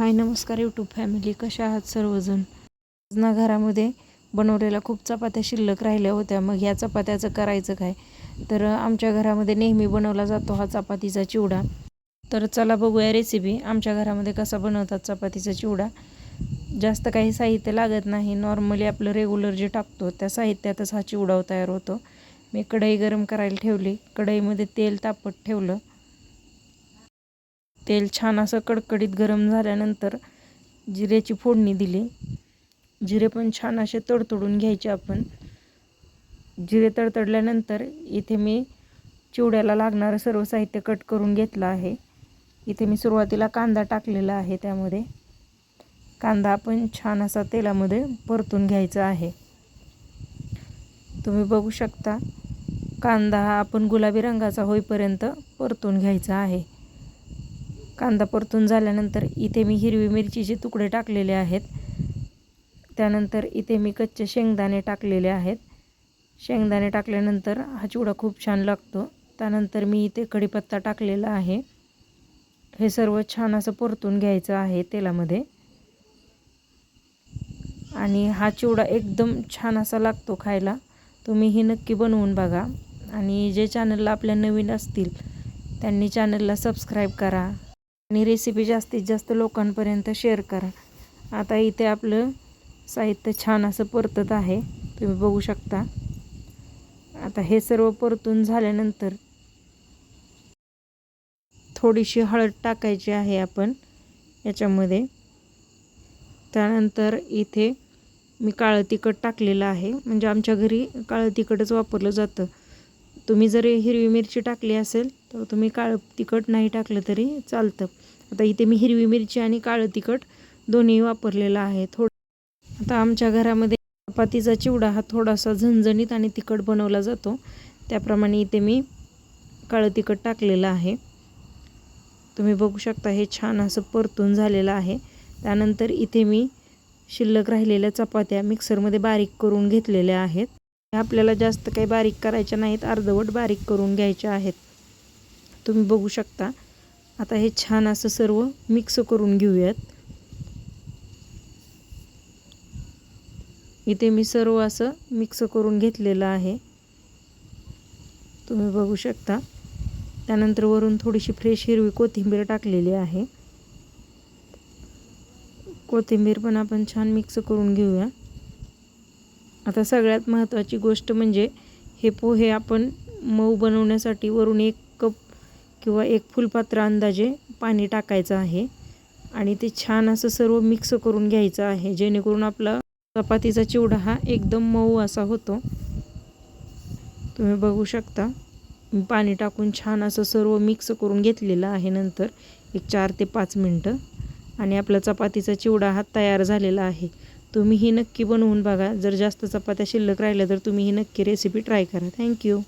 हाय नमस्कार YouTube family कशा आहात सर्वजण? आज ना घरामध्ये बनवलेल्या खूप चपात्या शिल्लक राहिल्या होत्या. मग ह्या चपात्याचं करायचं काय? तर आमच्या घरामध्ये नेहमी बनवला जातो हा चपातीचा चिवडा. तर चला बघूया रेसिपी आमच्या घरामध्ये कसा बनवतात चपातीचा चिवडा? जास्त काही साहित्य लागत नाही. नॉर्मली आपलं रेग्युलर जे टाकतो त्या साहित्यातच हा चिवडा तयार होतो. मी कढई गरम करायला ठेवली. कढईमध्ये तेल तापत ठेवलं. तेल छान असं कडकडीत गरम झाल्यानंतर जिऱ्याची फोडणी दिली. जिरे पण छान असे तडतडून घ्यायचे आपण. जिरे तडतडल्यानंतर इथे मी चिवड्याला लागणारं सर्व साहित्य कट करून घेतलं आहे. इथे मी सुरुवातीला कांदा टाकलेला आहे त्यामध्ये. कांदा आपण छान असा तेलामध्ये परतून घ्यायचा आहे. तुम्ही बघू शकता कांदा हा आपण गुलाबी रंगाचा होईपर्यंत परतून घ्यायचा आहे. कांदा परतून झाल्यानंतर इथे मी हिरवी मिरचीचे तुकडे टाकलेले आहेत. त्यानंतर इथे मी कच्चे शेंगदाणे टाकलेले आहेत. शेंगदाणे टाकल्यानंतर हा चिवडा खूप छान लागतो. त्यानंतर मी इथे कढीपत्ता टाकलेला आहे. हे सर्व छान असं परतून घ्यायचं आहे तेलामध्ये. आणि हा चिवडा एकदम छान असा लागतो खायला. तुम्ही ही नक्की बनवून बघा. आणि जे चॅनलला आपल्या नवीन असतील त्यांनी चॅनलला सबस्क्राईब करा. आणि रेसिपी जास्तीत जास्त लोकांपर्यंत शेअर करा. आता इथे आपलं साहित्य छान असं परतत आहे. तुम्ही बघू शकता. आता हे सर्व परतून झाल्यानंतर थोडीशी हळद टाकायची आहे आपण याच्यामध्ये. त्यानंतर इथे मी काळं तिखट टाकलेलं आहे. म्हणजे आमच्या घरी काळं तिखटच वापरलं जातं. तुम्ही जर हिरवी मिरची टाकली असेल तर तुम्ही काळं तिखट नाही टाकलं तरी चालतं. आता इथे मी हिरवी मिरची आणि काळं तिखट दोन्ही वापरलेलं आहे. थोडं आता आमच्या घरामध्ये चपातीचा चिवडा हा थोडासा झणझणीत आणि तिखट बनवला जातो. त्याप्रमाणे इथे मी काळं तिखट टाकलेलं आहे. तुम्ही बघू शकता हे छान असं परतून झालेलं आहे. त्यानंतर इथे मी शिल्लक राहिलेल्या चपात्या मिक्सरमध्ये बारीक करून घेतलेल्या आहेत. आपल्याला जास्त काही बारीक करायच्या नाहीत अर्धवट बारीक करून घ्यायच्या आहेत. तुम्ही बघू शकता. आता हे छान असं सर्व मिक्स करून घेऊयात. इथे मी सर्व असं मिक्स करून घेतलेलं आहे. तुम्ही बघू शकता. त्यानंतर वरून थोडीशी फ्रेश हिरवी कोथिंबीर टाकलेली आहे. कोथिंबीर पण आपण छान मिक्स करून घेऊया. आता सगळ्यात महत्त्वाची गोष्ट म्हणजे हे पोहे आपण मऊ बनवण्यासाठी वरून एक किंवा एक फुलपात्र अंदाजे पाणी टाकायचं आहे. आणि ते छान असं सर्व मिक्स करून घ्यायचं आहे जेणेकरून आपला चपातीचा चिवडा हा एकदम मऊ असा होतो. तुम्ही बघू शकता पाणी टाकून छान असं सर्व मिक्स करून घेतलेलं आहे नंतर एक चार ते पाच मिनटं. आणि आपला चपातीचा चिवडा हा तयार झालेला आहे. तुम्ही ही नक्की बनवून बघा. जर जास्त चपात्या शिल्लक राहिल्या तर तुम्ही ही नक्की रेसिपी ट्राय करा. थँक्यू